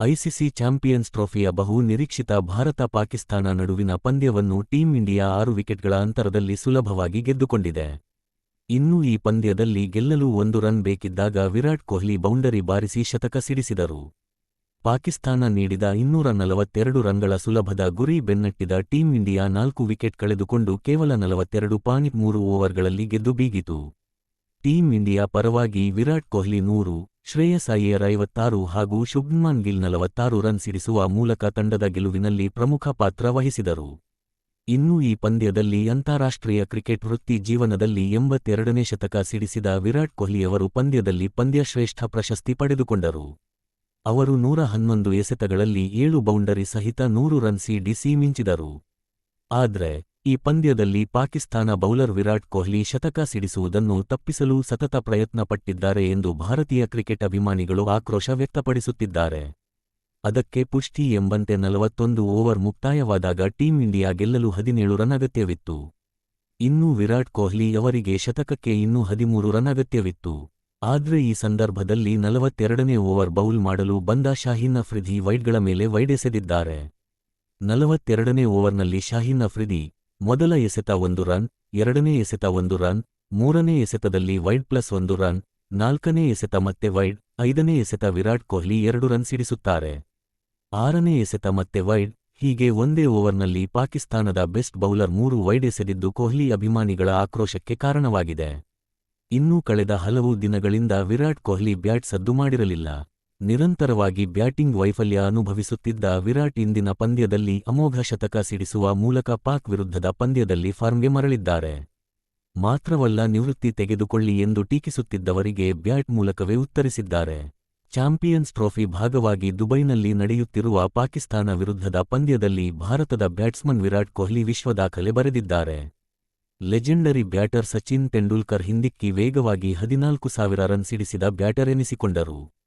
ICC champions ಟ್ರೋಫಿಯ ಬಹು ನಿರೀಕ್ಷಿತ ಭಾರತ ಪಾಕಿಸ್ತಾನ ನಡುವಿನ ಪಂದ್ಯವನ್ನು ಟೀಂ ಇಂಡಿಯಾ ಆರು ವಿಕೆಟ್ಗಳ ಅಂತರದಲ್ಲಿ ಸುಲಭವಾಗಿ ಗೆದ್ದುಕೊಂಡಿದೆ. ಇನ್ನು ಈ ಪಂದ್ಯದಲ್ಲಿ ಗೆಲ್ಲಲು ಒಂದು ರನ್ ಬೇಕಿದ್ದಾಗ ವಿರಾಟ್ ಕೊಹ್ಲಿ ಬೌಂಡರಿ ಬಾರಿಸಿ ಶತಕ ಸಿಡಿಸಿದರು. ಪಾಕಿಸ್ತಾನ ನೀಡಿದ ಇನ್ನೂರ ನಲವತ್ತೆರಡು ರನ್ಗಳ ಸುಲಭದ ಗುರಿ ಬೆನ್ನಟ್ಟಿದ ಟೀಂ ಇಂಡಿಯಾ ನಾಲ್ಕು ವಿಕೆಟ್ ಕಳೆದುಕೊಂಡು ಕೇವಲ ನಲವತ್ತೆರಡು ಪಾಯಿಂಟ್ ಮೂರು ಓವರ್ಗಳಲ್ಲಿ ಗೆದ್ದು ಬೀಗಿತು. ಟೀಂ ಇಂಡಿಯಾ ಪರವಾಗಿ ವಿರಾಟ್ ಕೊಹ್ಲಿ ನೂರು ಶ್ರೇಯಸ್ ಅಯ್ಯರ್ ಐವತ್ತಾರು ಹಾಗೂ ಶುಭ್ಮನ್ ಗಿಲ್ ನಲವತ್ತಾರು ರನ್ ಸಿಡಿಸುವ ಮೂಲಕ ತಂಡದ ಗೆಲುವಿನಲ್ಲಿ ಪ್ರಮುಖ ಪಾತ್ರ ವಹಿಸಿದರು. ಇನ್ನು ಈ ಪಂದ್ಯದಲ್ಲಿ ಅಂತಾರಾಷ್ಟ್ರೀಯ ಕ್ರಿಕೆಟ್ ವೃತ್ತಿ ಜೀವನದಲ್ಲಿ ಎಂಬತ್ತೆರಡನೇ ಶತಕ ಸಿಡಿಸಿದ ವಿರಾಟ್ ಕೊಹ್ಲಿಯವರು ಪಂದ್ಯದಲ್ಲಿ ಪಂದ್ಯಶ್ರೇಷ್ಠ ಪ್ರಶಸ್ತಿ ಪಡೆದುಕೊಂಡರು. ಅವರು ನೂರ ಹನ್ನೊಂದು ಎಸೆತಗಳಲ್ಲಿ ಏಳು ಬೌಂಡರಿ ಸಹಿತ ನೂರು ರನ್ ಸಿಡಿಸಿ ಮಿಂಚಿದರು. ಆದ್ರೆ ಈ ಪಂದ್ಯದಲ್ಲಿ ಪಾಕಿಸ್ತಾನ ಬೌಲರ್ ವಿರಾಟ್ ಕೊಹ್ಲಿ ಶತಕ ಸಿಡಿಸುವುದನ್ನು ತಪ್ಪಿಸಲು ಸತತ ಪ್ರಯತ್ನ ಪಟ್ಟಿದ್ದಾರೆ ಎಂದು ಭಾರತೀಯ ಕ್ರಿಕೆಟ್ ಅಭಿಮಾನಿಗಳು ಆಕ್ರೋಶ ವ್ಯಕ್ತಪಡಿಸುತ್ತಿದ್ದಾರೆ. ಅದಕ್ಕೆ ಪುಷ್ಟಿ ಎಂಬಂತೆ ನಲವತ್ತೊಂದು ಓವರ್ ಮುಕ್ತಾಯವಾದಾಗ ಟೀಂ ಇಂಡಿಯಾ ಗೆಲ್ಲಲು ಹದಿನೇಳು ರನ್ ಅಗತ್ಯವಿತ್ತು. ಇನ್ನು ವಿರಾಟ್ ಕೊಹ್ಲಿ ಅವರಿಗೆ ಶತಕಕ್ಕೆ ಇನ್ನೂ ಹದಿಮೂರು ರನ್ ಅಗತ್ಯವಿತ್ತು. ಆದ್ರೆ ಈ ಸಂದರ್ಭದಲ್ಲಿ ನಲವತ್ತೆರಡನೇ ಓವರ್ ಬೌಲ್ ಮಾಡಲು ಬಂದ ಶಾಹೀನ್ ಅಫ್ರಿದಿ ವೈಡ್ಗಳ ಮೇಲೆ ವೈಡೆಸೆದಿದ್ದಾರೆ ನಲವತ್ತೆರಡನೇ ಓವರ್ನಲ್ಲಿ ಶಾಹೀನ್ ಅಫ್ರಿದಿ ಮೊದಲ ಎಸೆತ ಒಂದು ರನ್, ಎರಡನೇ ಎಸೆತ ಒಂದು ರನ್, ಮೂರನೇ ಎಸೆತದಲ್ಲಿ ವೈಡ್ ಪ್ಲಸ್ ಒಂದು ರನ್, ನಾಲ್ಕನೇ ಎಸೆತ ಮತ್ತೆ ವೈಡ್, ಐದನೇ ಎಸೆತ ವಿರಾಟ್ ಕೊಹ್ಲಿ ಎರಡು ರನ್ ಸಿಡಿಸುತ್ತಾರೆ. ಆರನೇ ಎಸೆತ ಮತ್ತೆ ವೈಡ್, ಹೀಗೆ ಒಂದೇ ಓವರ್ನಲ್ಲಿ ಪಾಕಿಸ್ತಾನದ ಬೆಸ್ಟ್ ಬೌಲರ್ ಮೂರು ವೈಡ್ ಎಸೆದಿದ್ದು ಕೊಹ್ಲಿ ಅಭಿಮಾನಿಗಳ ಆಕ್ರೋಶಕ್ಕೆ ಕಾರಣವಾಗಿದೆ. ಇನ್ನೂ ಕಳೆದ ಹಲವು ದಿನಗಳಿಂದ ವಿರಾಟ್ ಕೊಹ್ಲಿ ಬ್ಯಾಟ್ ಸದ್ದು ಮಾಡಿರಲಿಲ್ಲ. ನಿರಂತರವಾಗಿ ಬ್ಯಾಟಿಂಗ್ ವೈಫಲ್ಯ ಅನುಭವಿಸುತ್ತಿದ್ದ ವಿರಾಟ್ ಇಂದಿನ ಪಂದ್ಯದಲ್ಲಿ ಅಮೋಘ ಶತಕ ಸಿಡಿಸುವ ಮೂಲಕ ಪಾಕ್ ವಿರುದ್ಧದ ಪಂದ್ಯದಲ್ಲಿ ಫಾರ್ಮ್ಗೆ ಮರಳಿದ್ದಾರೆ. ಮಾತ್ರವಲ್ಲ ನಿವೃತ್ತಿ ತೆಗೆದುಕೊಳ್ಳಿ ಎಂದು ಟೀಕಿಸುತ್ತಿದ್ದವರಿಗೆ ಬ್ಯಾಟ್ ಮೂಲಕವೇ ಉತ್ತರಿಸಿದ್ದಾರೆ. ಚಾಂಪಿಯನ್ಸ್ ಟ್ರೋಫಿ ಭಾಗವಾಗಿ ದುಬೈನಲ್ಲಿ ನಡೆಯುತ್ತಿರುವ ಪಾಕಿಸ್ತಾನ ವಿರುದ್ಧದ ಪಂದ್ಯದಲ್ಲಿ ಭಾರತದ ಬ್ಯಾಟ್ಸ್ಮನ್ ವಿರಾಟ್ ಕೊಹ್ಲಿ ವಿಶ್ವ ದಾಖಲೆ ಬರೆದಿದ್ದಾರೆ. ಲೆಜೆಂಡರಿ ಬ್ಯಾಟರ್ ಸಚಿನ್ ತೆಂಡೂಲ್ಕರ್ ಹಿಂದಿಕ್ಕಿ ವೇಗವಾಗಿ ಹದಿನಾಲ್ಕು ಸಾವಿರ ರನ್ ಸಿಡಿಸಿದ ಬ್ಯಾಟರ್ ಎನಿಸಿಕೊಂಡರು.